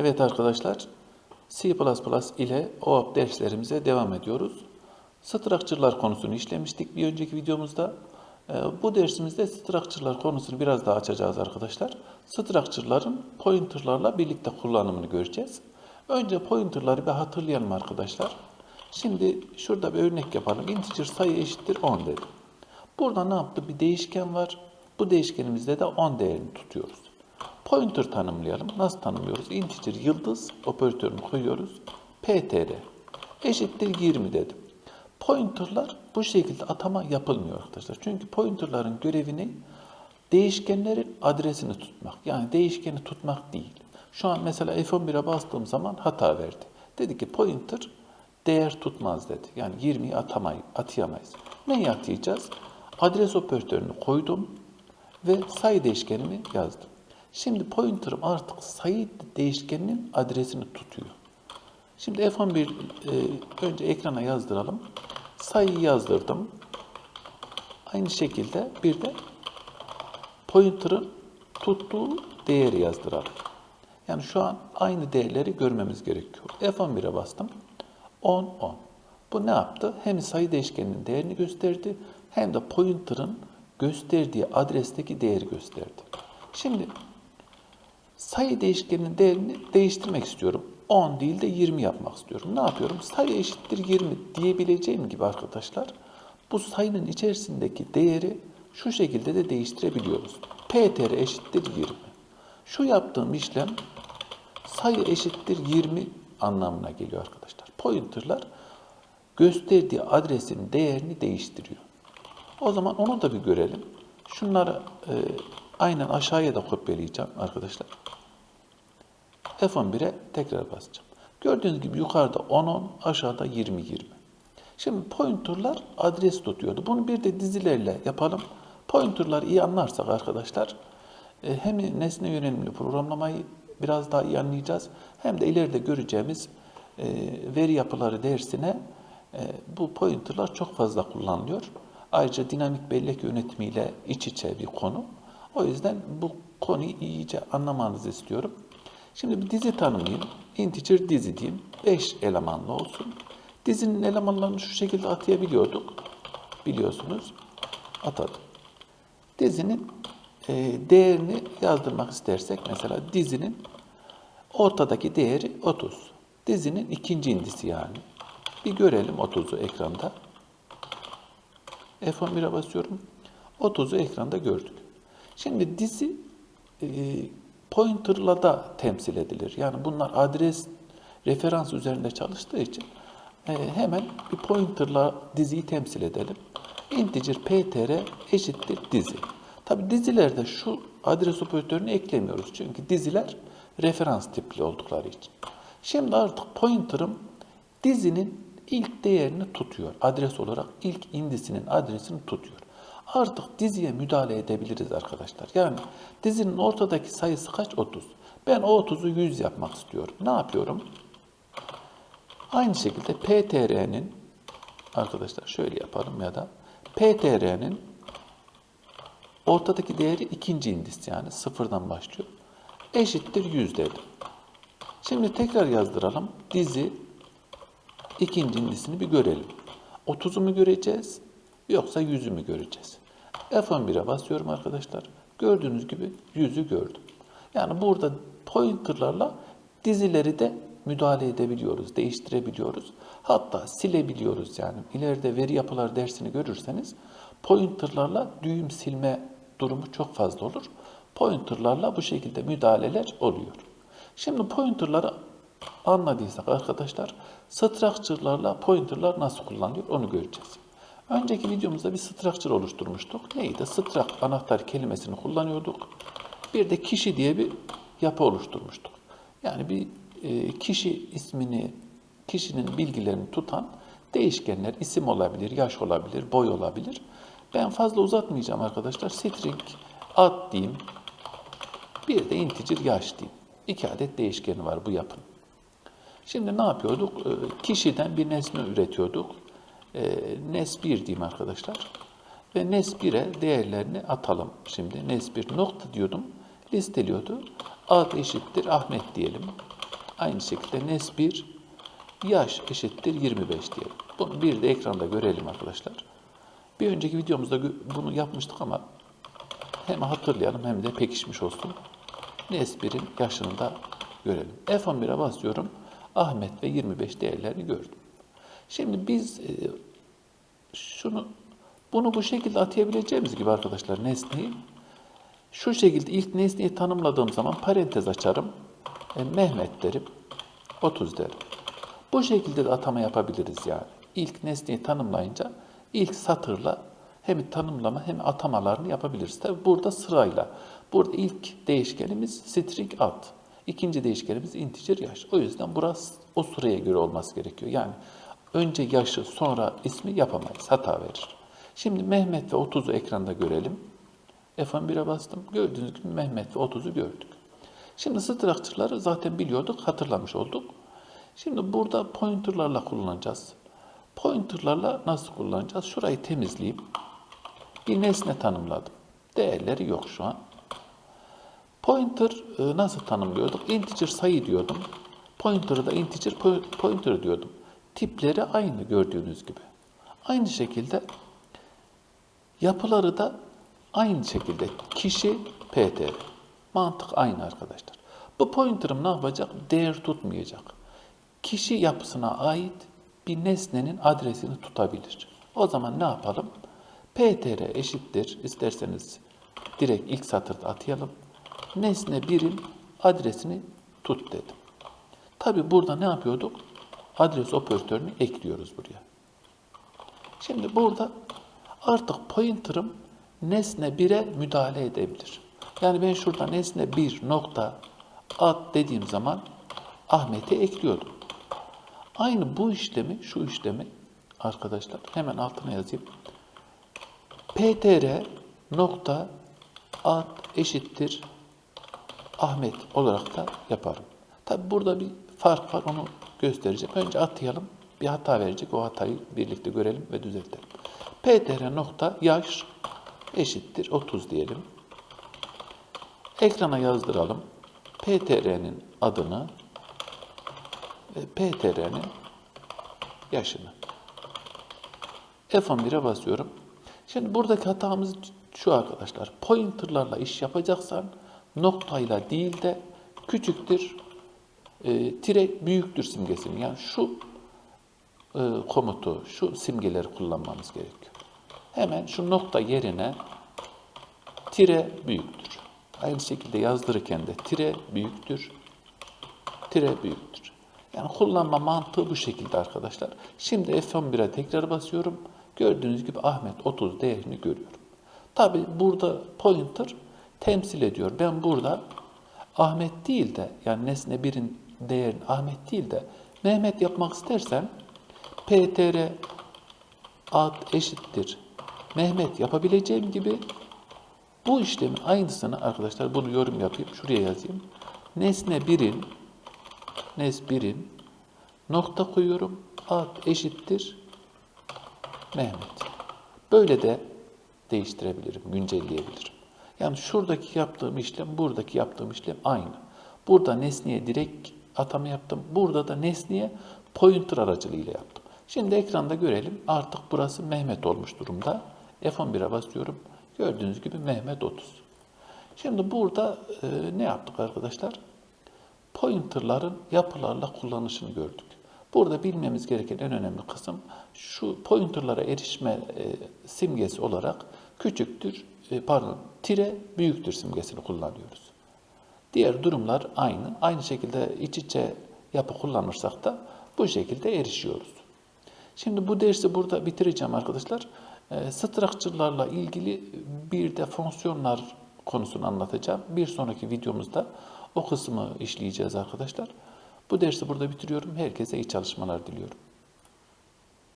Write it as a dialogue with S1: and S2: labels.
S1: Evet arkadaşlar, C++ ile OAP derslerimize devam ediyoruz. Structure'lar konusunu işlemiştik bir önceki videomuzda. Ee, Bu dersimizde structure'lar konusunu biraz daha açacağız arkadaşlar. Structure'ların pointer'larla birlikte kullanımını göreceğiz. Önce pointer'ları bir hatırlayalım arkadaşlar. Şimdi şurada bir örnek yapalım. Integer sayı eşittir 10 dedim. Burada ne yaptı? Bir değişken var. Bu değişkenimizde de 10 değerini tutuyoruz. Pointer tanımlayalım. Nasıl tanımlıyoruz? Integer yıldız operatörünü koyuyoruz. ptr eşittir 20 dedim. Pointerlar bu şekilde atama yapılmıyor arkadaşlar. Çünkü pointerların görevi ne? Değişkenlerin adresini tutmak. Yani değişkeni tutmak değil. Şu an mesela F11'e bastığım zaman hata verdi. Dedi ki pointer değer tutmaz dedi. Yani 20'yi atamayız, atayamayız. Neyi atayacağız? Adres operatörünü koydum ve sayı değişkenimi yazdım. Şimdi pointer'ım artık sayı değişkeninin adresini tutuyor. Şimdi F11 e, önce ekrana yazdıralım. Sayıyı yazdırdım. Aynı şekilde bir de pointer'ın tuttuğu değeri yazdıralım. Yani şu an aynı değerleri görmemiz gerekiyor. F11'e bastım. 10, 10. Bu ne yaptı? Hem sayı değişkeninin değerini gösterdi hem de pointer'ın gösterdiği adresteki değeri gösterdi. Şimdi sayı değişkeninin değerini değiştirmek istiyorum. 10 değil de 20 yapmak istiyorum. Ne yapıyorum? Sayı eşittir 20 diyebileceğim gibi arkadaşlar bu sayının içerisindeki değeri şu şekilde de değiştirebiliyoruz. ptr eşittir 20. Şu yaptığım işlem sayı eşittir 20 anlamına geliyor arkadaşlar. Pointer'lar gösterdiği adresin değerini değiştiriyor. O zaman onu da bir görelim. Şunları e, aynen aşağıya da kopyalayacağım arkadaşlar. F11'e tekrar basacağım. Gördüğünüz gibi yukarıda 10 10, aşağıda 20 20. Şimdi pointer'lar adres tutuyordu. Bunu bir de dizilerle yapalım. Pointer'ları iyi anlarsak arkadaşlar e, hem nesne yönelimli programlamayı biraz daha iyi anlayacağız. Hem de ileride göreceğimiz e, veri yapıları dersine e, bu pointer'lar çok fazla kullanılıyor. Ayrıca dinamik bellek yönetimiyle iç içe bir konu. O yüzden bu konuyu iyice anlamanızı istiyorum. Şimdi bir dizi tanımlayayım. Integer dizi diyeyim. 5 elemanlı olsun. Dizinin elemanlarını şu şekilde atayabiliyorduk. Biliyorsunuz. Atadım. Dizinin e, değerini yazdırmak istersek mesela dizinin ortadaki değeri 30. Dizinin ikinci indisi yani. Bir görelim 30'u ekranda. F11'e basıyorum. 30'u ekranda gördük. Şimdi dizi e, pointer'la da temsil edilir. Yani bunlar adres referans üzerinde çalıştığı için e, hemen bir pointer'la diziyi temsil edelim. Integer ptr eşittir dizi. Tabi dizilerde şu adres operatörünü eklemiyoruz. Çünkü diziler referans tipli oldukları için. Şimdi artık pointer'ım dizinin ilk değerini tutuyor. Adres olarak ilk indisinin adresini tutuyor. Artık diziye müdahale edebiliriz arkadaşlar. Yani dizinin ortadaki sayısı kaç? 30. Ben o 30'u 100 yapmak istiyorum. Ne yapıyorum? Aynı şekilde PTR'nin arkadaşlar şöyle yapalım ya da PTR'nin ortadaki değeri ikinci indis yani sıfırdan başlıyor. Eşittir 100 dedim. Şimdi tekrar yazdıralım. Dizi ikinci indisini bir görelim. 30'u mu göreceğiz yoksa 100'ü mü göreceğiz? F11'e basıyorum arkadaşlar. Gördüğünüz gibi 100'ü gördüm. Yani burada pointerlarla dizileri de müdahale edebiliyoruz, değiştirebiliyoruz. Hatta silebiliyoruz yani. İleride veri yapılar dersini görürseniz pointerlarla düğüm silme durumu çok fazla olur. Pointerlarla bu şekilde müdahaleler oluyor. Şimdi pointerları anladıysak arkadaşlar structure'larla pointerlar nasıl kullanılıyor onu göreceğiz. Önceki videomuzda bir structure oluşturmuştuk. Neydi? Struct anahtar kelimesini kullanıyorduk. Bir de kişi diye bir yapı oluşturmuştuk. Yani bir e, kişi ismini, kişinin bilgilerini tutan değişkenler, isim olabilir, yaş olabilir, boy olabilir. Ben fazla uzatmayacağım arkadaşlar. String ad diyeyim. Bir de integer yaş diyeyim. İki adet değişkeni var bu yapının. Şimdi ne yapıyorduk? E, kişiden bir nesne üretiyorduk. E, nes 1 diyeyim arkadaşlar. Ve nes 1'e değerlerini atalım. Şimdi nes 1 nokta diyordum. Listeliyordu. Ad eşittir Ahmet diyelim. Aynı şekilde nes 1 yaş eşittir 25 diyelim. Bunu bir de ekranda görelim arkadaşlar. Bir önceki videomuzda bunu yapmıştık ama hem hatırlayalım hem de pekişmiş olsun. Nes 1'in yaşını da görelim. F11'e basıyorum. Ahmet ve 25 değerlerini gördüm. Şimdi biz e, şunu bunu bu şekilde atayabileceğimiz gibi arkadaşlar nesneyi şu şekilde ilk nesneyi tanımladığım zaman parantez açarım. E, Mehmet derim. 30 derim. Bu şekilde de atama yapabiliriz yani. İlk nesneyi tanımlayınca ilk satırla hem tanımlama hem atamalarını yapabiliriz. Tabi burada sırayla. Burada ilk değişkenimiz string ad. İkinci değişkenimiz integer yaş. O yüzden burası o sıraya göre olması gerekiyor. Yani önce yaşı sonra ismi yapamayız. Hata verir. Şimdi Mehmet ve 30'u ekranda görelim. F11'e bastım. Gördüğünüz gibi Mehmet ve 30'u gördük. Şimdi structure'ları zaten biliyorduk, hatırlamış olduk. Şimdi burada pointer'larla kullanacağız. Pointer'larla nasıl kullanacağız? Şurayı temizleyeyim. Bir nesne tanımladım. Değerleri yok şu an. Pointer e, nasıl tanımlıyorduk? Integer sayı diyordum. Pointer'ı da integer po- pointer diyordum. Tipleri aynı gördüğünüz gibi. Aynı şekilde Yapıları da aynı şekilde kişi PTR. Mantık aynı arkadaşlar. Bu pointer'ım ne yapacak? Değer tutmayacak. Kişi yapısına ait bir nesnenin adresini tutabilir. O zaman ne yapalım? PTR eşittir. İsterseniz direkt ilk satırda atayalım. Nesne 1'in adresini tut dedim. Tabi burada ne yapıyorduk? Adres operatörünü ekliyoruz buraya. Şimdi burada artık pointer'ım nesne 1'e müdahale edebilir. Yani ben şurada nesne 1 nokta ad dediğim zaman Ahmet'i ekliyordum. Aynı bu işlemi, şu işlemi arkadaşlar hemen altına yazayım. ptr nokta ad eşittir Ahmet olarak da yaparım. Tabi burada bir fark var onu göstereceğim. Önce atayalım. Bir hata verecek. O hatayı birlikte görelim ve düzeltelim. ptr nokta yaş eşittir 30 diyelim. Ekrana yazdıralım. ptr'nin adını ve ptr'nin yaşını. F11'e basıyorum. Şimdi buradaki hatamız şu arkadaşlar. Pointerlarla iş yapacaksan noktayla değil de küçüktür, e, tire büyüktür simgesini. Yani şu e, komutu, şu simgeleri kullanmamız gerekiyor. Hemen şu nokta yerine tire büyüktür. Aynı şekilde yazdırırken de tire büyüktür, tire büyüktür. Yani kullanma mantığı bu şekilde arkadaşlar. Şimdi F11'e tekrar basıyorum. Gördüğünüz gibi Ahmet 30 değerini görüyorum. Tabi burada pointer temsil ediyor. Ben burada Ahmet değil de yani nesne 1'in değerini Ahmet değil de Mehmet yapmak istersem ptr ad eşittir Mehmet yapabileceğim gibi bu işlemin aynısını arkadaşlar bunu yorum yapayım. Şuraya yazayım. Nesne 1'in nes 1'in nokta koyuyorum. Ad eşittir Mehmet. Böyle de değiştirebilirim, güncelleyebilirim. Yani şuradaki yaptığım işlem, buradaki yaptığım işlem aynı. Burada nesneye direkt atama yaptım. Burada da nesneye pointer aracılığıyla yaptım. Şimdi ekranda görelim. Artık burası Mehmet olmuş durumda. F11'e basıyorum. Gördüğünüz gibi Mehmet 30. Şimdi burada e, ne yaptık arkadaşlar? Pointerların yapılarla kullanışını gördük. Burada bilmemiz gereken en önemli kısım şu pointerlara erişme e, simgesi olarak küçüktür, e, pardon, tire büyüktür simgesini kullanıyoruz. Diğer durumlar aynı. Aynı şekilde iç içe yapı kullanırsak da bu şekilde erişiyoruz. Şimdi bu dersi burada bitireceğim arkadaşlar. E, structure'larla ilgili bir de fonksiyonlar konusunu anlatacağım. Bir sonraki videomuzda o kısmı işleyeceğiz arkadaşlar. Bu dersi burada bitiriyorum. Herkese iyi çalışmalar diliyorum.